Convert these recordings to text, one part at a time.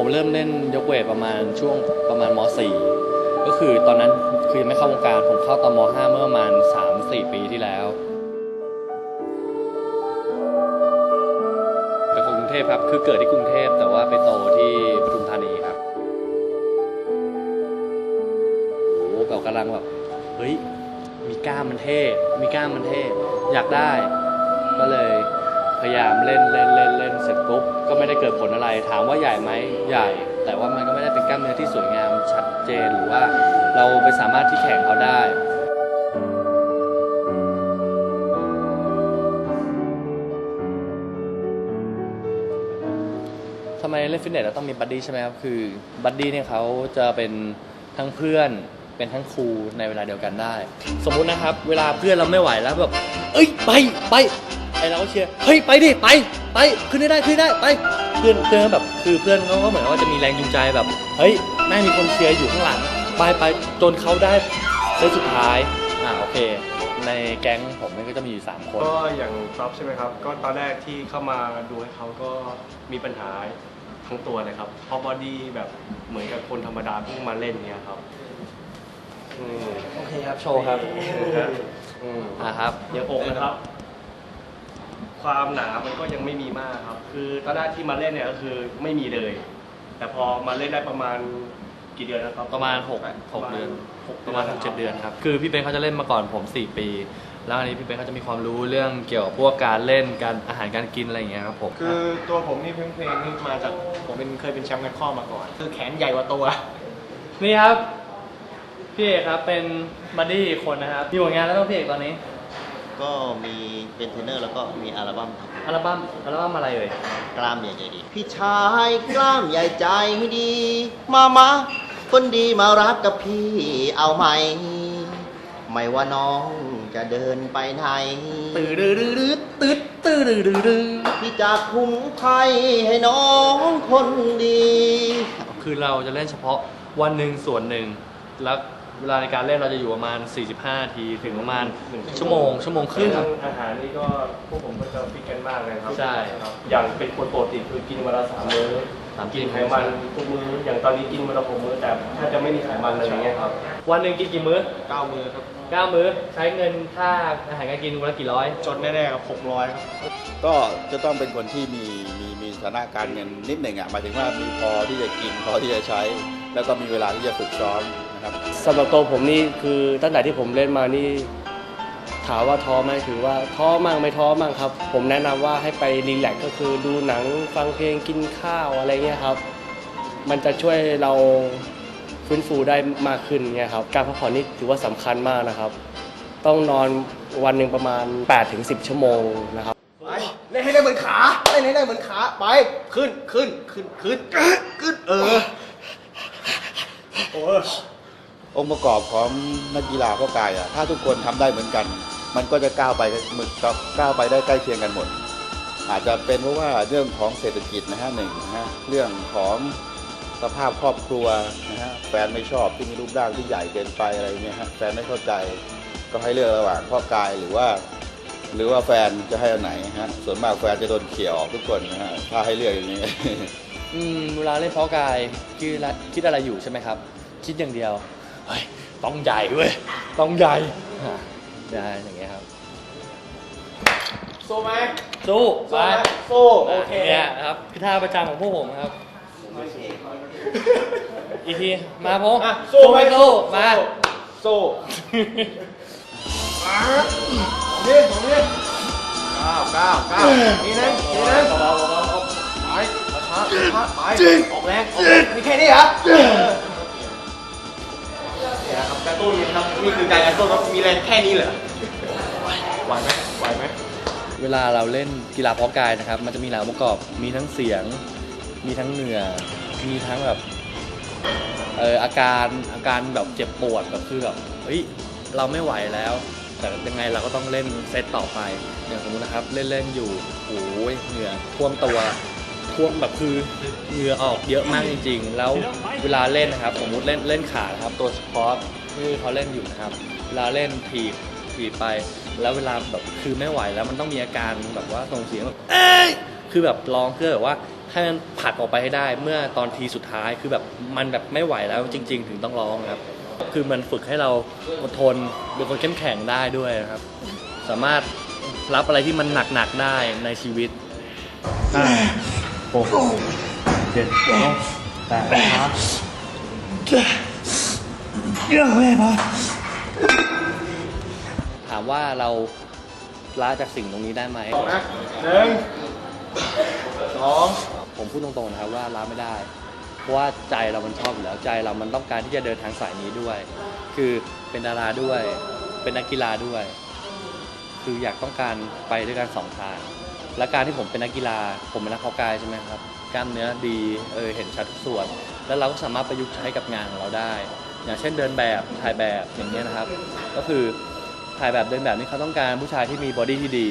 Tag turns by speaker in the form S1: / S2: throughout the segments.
S1: ผมเริ่มเล่นยกเวทประมาณช่วงประมาณม .4 ก็คือตอนนั้นคือไม่เข้าวงการผมเข้าตอนม .5 เมื่อประมาณ 3-4 ปีที่แล้วเป็นคนกรุงเทพครับคือเกิดที่กรุงเทพแต่ว่าไปโตที่ปทุมธานีครับโอ้โหแบบกำลังแบบเฮ้ยมีกล้ามมันเท่ มีกล้ามมันเท่ อยากได้ก็เลย พยายามเล่นเล่นเล่นเล่นเสร็จปุ๊บก็ไม่ได้เกิดผลอะไร ถามว่าใหญ่ไหมใหญ่ แต่ว่ามันก็ไม่ได้เป็นกล้ามเนื้อที่สวยงามชัดเจนหรือว่าเราไปสามารถที่แข่งเขาได้ทำไมเล่นฟิตเนสเราต้องมีบัดดี้ใช่ไหมครับ คือบัดดี้เนี่ยเขาจะเป็นทั้งเพื่อนเป็นทั้งครูในเวลาเดียวกันได้ สมมุตินะครับ เวลาเพื่อนเราไม่ไหวแล้วแบบ เอ้ยไปไป ไอเราก็เชียร์เฮ้ยไปดิไปไปขึ้นได้ได้ขึ้นได้ไปเพื่อนเพื่อนก็แบบคือเพื่อนเขาก็เหมือนว่าจะมีแรงจูงใจแบบ เฮ้ยแม่งมีคนเชียร์อยู่ข้างหลังไปไปจนเขาได้เซตสุดท้ายอ่าโอเค ในแก๊งผมเนี่ยก็จะมีอยู่สามคน
S2: ก็อย่างท็อปใช่ไหมครับ ก็ตอนแรกที่เข้ามาดูให้เขาก็มีปัญหาทั้งตัวเลยครับเพราะบอดี้แบบเหมือนกับคนธรรมดาเพิ่งมาเล่นเนี่ยครับอืม
S1: โอเคครับ โชว์ครับ
S2: อืม
S1: อ่าครับ
S2: อย่างอกนะครับ ความหนามันก็ยังไม่มีมากครับ คือตอนแรกที่มาเล่นเนี่ยก็คือไม่มีเลย แต่พอมาเล่นได้ประมาณกี่เดือนนะครับ
S1: ประมาณ6 6เดือน
S2: หก
S1: ประมาณ6 7เดือนครับ คือพี่เบนเขาจะเล่นมาก่อนผม4ปี แล้วอันนี้พี่เบนเขาจะมีความรู้เรื่องเกี่ยวกับพวกการเล่นการอาหารการกินอะไรอย่างเงี้ยครับผม
S3: คือตัวผมนี่เพลงเพลงนี่มาจากผมเป็นเคยเป็นแชมป์กันข้อมาก่อน คือแขนใหญ่กว่าตัว
S1: นี่ครับพี่เอกครับเป็นบัดดี้อีกคนนะครับมีผลงานแล้วต้องพี่เอกตอนนี้
S4: ก็มีเป็นเทรนเนอร์แล้วก็มีอัลบั้มครับ
S1: อัลบั้มอัลบั้มอะไรเอ่ย
S4: กล้ามใหญ่ใจดี พี่ชายกล้ามใหญ่ใจดี มามาคนดีมารักกับพี่เอาไหม ไม่ว่าน้องจะเดินไปไหน
S1: ตื่นดื้อดื้อดื้อตืดตื้อดื้อดื้อดื้อ
S4: พี่จะคุ้มภัยให้น้องคนดี
S1: คือเราจะเล่นเฉพาะวันหนึ่งส่วนหนึ่งแล้ว เวลาในการเล่นเราจะอยู่ประมาณ 45นาทีถึงประมาณชั่วโมง ชั่วโมงครึ่ง
S2: เรื่องอาหารนี่ก็พวกผมก็จะฟิกกันมากเลยครับ
S1: ใช่
S2: ครับอย่างเป็นคนปกติคือกินวันละสามมื้อ
S1: สาม
S2: กินไขมันทุกมื้ออย่างตอนนี้กินวันละหกมื้อแต่ถ้าจะไม่มีไขมันเลยอย่างเงี้ยครับ
S1: วันหนึ่งกินกี่มื้อ
S3: เก้ามือครับ
S1: เก้ามื้อใช้เงินค่าอาหารการกินวันละกี่ร้อย
S3: จนแน่ๆครับหกร้อยครับ
S5: ก็จะต้องเป็นคนที่มีมีมีฐานะการเงินนิดหนึ่งอะหมายถึงว่ามีพอที่จะกินพอที่จะใช้ แล้วก็มีเวลาที่จะฝึกซ้อม นะครับ
S6: สำหรับตัวผมนี่คือตั้งแต่ที่ผมเล่นมานี่ถามว่าท้อไหมถือว่าท้อมั่งไม่ท้อมั่งครับ ผมแนะนำว่าให้ไปรีแลกซ์ก็คือดูหนังฟังเพลงกินข้าวอะไรเงี้ยครับ มันจะช่วยเราฟื้นฟูได้มากขึ้นเงี้ยครับการพักผ่อนนี่ถือว่าสำคัญมากนะครับ ต้องนอนวันหนึ่งประมาณ 8-10 ชั่วโมงนะครับ
S3: ไปเล่นให้ได้เหมือนขาเล่นให้ได้เหมือนขาไปขึ้นขึ้นขึ้นขึ้นขึ้นเออโอ้ย
S5: องค์ประกอบของนักกีฬาพ่อกายอะถ้าทุกคนทำได้เหมือนกัน มันก็จะก้าวไปเหมือนกับก้าวไปได้ใกล้เคียงกันหมด อาจจะเป็นเพราะว่าเรื่องของเศรษฐกิจนะฮะหนึ่งนะฮะเรื่องของสภาพครอบครัวนะฮะแฟนไม่ชอบที่มีรูปร่างที่ใหญ่เกินไปอะไรเงี้ยฮะแฟนไม่เข้าใจก็ให้เลือกระหว่างพ่อกายหรือว่า หรือว่าแฟนจะให้อันไหนฮะส่วนมากแฟนจะโดนเขี่ยออกทุกคนนะฮะถ้าให้เลือกอย่างนี้
S1: อืมเวลาเล่นเพาะกายคิดละคิดอะไรอยู่ใช่ไหมครับ คิดอย่างเดียว เฮ้ยต้องใหญ่เว้ยต้องใหญ่อะได้อย่างเงี้ยครับ
S3: สู้ไหม
S1: สู้ไป
S3: สู้โอเค
S1: เนี่ยนะครับคือท่าประจำของพวกผมครับ อีกที มาพง
S3: อะสู้ไหม
S1: สู้ มา
S3: สู้มาดิสองดิเก้าเก้าเก้านี่นะนี่นะ
S1: เบาๆเบา
S3: ไปช้าช้าไปออกแรงออกแรงมีแค่นี้เหรอเนี่ยครับ กระตุ้นนะครับนี่คือการกระตุ้นครับมีแรงแค่นี้เหรอไหวไหมไหวไหม
S1: เวลาเราเล่นกีฬาเพาะกายนะครับ มันจะมีหลายองค์ประกอบ มีทั้งเสียง มีทั้งเหงื่อ มีทั้งแบบเอออาการอาการแบบเจ็บปวดแบบคือแบบเฮ้ยเราไม่ไหวแล้ว แต่ยังไงเราก็ต้องเล่นเซตต่อไป อย่างสมมตินะครับ เล่นเล่นๆอยู่โอ้ยเหงื่อท่วมตัว ท่วมแบบคือเหงื่อออกเยอะมากจริง ๆ แล้วเวลาเล่นนะครับ สมมติเล่นเล่นขานะครับ ตัวสปอร์ตที่เขาเล่นอยู่นะครับเวลาเล่นถีบถีบไป แล้วเวลาแบบคือไม่ไหวแล้วมันต้องมีอาการแบบว่าส่งเสียงแบบเอ้ยคือแบบร้องเพื่อแบบว่าให้มันผักออกไปให้ได้เมื่อตอนทีสุดท้ายคือแบบมันแบบไม่ไหวแล้วจริง ๆ ถึงต้องร้องครับ คือมันฝึกให้เราอดทนเป็นคนเข้มแข็งได้ด้วยนะครับ สามารถรับอะไรที่มันหนักๆได้ในชีวิต ถามว่าเราละจากสิ่งตรงนี้ได้ไหม
S3: นะหนึ่งสอง
S1: ผมพูดตรงๆนะครับว่าละไม่ได้ เพราะว่าใจเรามันชอบอยู่แล้วใจเรามันต้องการที่จะเดินทางสายนี้ด้วย คือเป็นดาราด้วย เป็นนักกีฬาด้วย คืออยากต้องการไปด้วยกันสองทาง และการที่ผมเป็นนักกีฬา ผมเป็นนักเพาะกายใช่ไหมครับกล้ามเนื้อดีเออเห็นชัดทุกส่วน แล้วเราก็สามารถประยุกต์ใช้กับงานของเราได้ อย่างเช่นเดินแบบถ่ายแบบอย่างเงี้ยนะครับ ก็คือถ่ายแบบเดินแบบนี่เขาต้องการผู้ชายที่มีบอดี้ที่ดี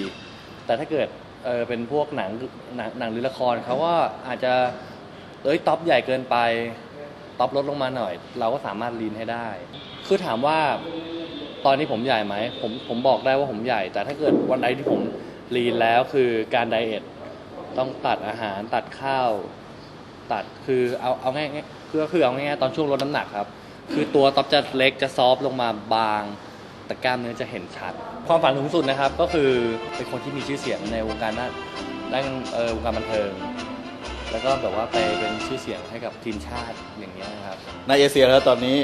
S1: แต่ถ้าเกิดเออเป็นพวกหนังหนังหนังหรือละครเขาก็อาจจะเอ้ยท็อปใหญ่เกินไปท็อปลดลงมาหน่อย เราก็สามารถลีนให้ได้ คือถามว่าตอนนี้ผมใหญ่ไหมผมผมบอกได้ว่าผมใหญ่ แต่ถ้าเกิดวันใดที่ผม ลีนแล้วคือการไดเอทต้องตัดอาหารตัดข้าว ตัดคือเอาเอาง่ายๆคือก็คือเอาง่ายๆตอนช่วงลดน้ำหนักครับ คือตัวท็อปจะเล็กจะซอฟต์ลงมาบาง แต่กล้ามเนื้อจะเห็นชัด ความฝันสูงสุดนะครับ ก็คือเป็นคนที่มีชื่อเสียงในวงการด้านด้านเออวงการบันเทิงแล้วก็แบบว่าไปเป็นชื่อเสียงให้กับทีมชาติอย่างเงี้ยนะครับ
S5: ในเอเชียแล้วตอนนี้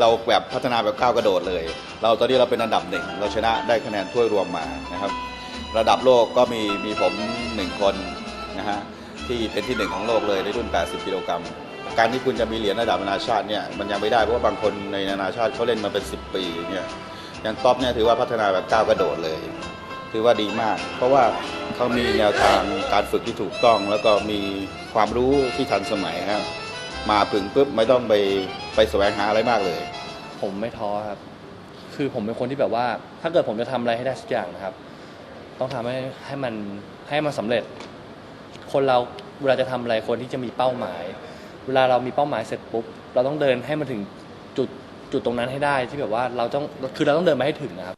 S5: เราแบบพัฒนาแบบก้าวกระโดดเลย เราตอนนี้เราเป็นอันดับหนึ่งเราชนะได้คะแนนถ้วยรวมมานะครับ ระดับโลกก็มีมีผมหนึ่งคนนะฮะที่เป็นที่หนึ่งของโลกเลยในรุ่น 80 กิโลกรัมการที่คุณจะมีเหรียญระดับนานาชาติเนี่ยมันยังไม่ได้เพราะว่าบางคนในนานาชาติเขาเล่นมาเป็น 10 ปีเนี่ยอย่างท็อปเนี่ยถือว่าพัฒนาแบบก้าวกระโดดเลย ถือว่าดีมาก เพราะว่าเขามีแนวทางการฝึกที่ถูกต้อง แล้วก็มีความรู้ที่ทันสมัยครับ มาถึงปุ๊บไม่ต้องไปไปแสวงหาอะไรมากเลย
S1: ผมไม่ท้อครับ คือผมเป็นคนที่แบบว่า ถ้าเกิดผมจะทำอะไรให้ได้สักอย่างนะครับ ต้องทำให้ให้มันให้มันสำเร็จ คนเราเวลาจะทำอะไรคนที่จะมีเป้าหมาย เวลาเรามีเป้าหมายเสร็จปุ๊บเราต้องเดินให้มันถึงจุดจุดตรงนั้นให้ได้ที่แบบว่าเราต้องคือเราต้องเดินไปให้ถึงนะครับ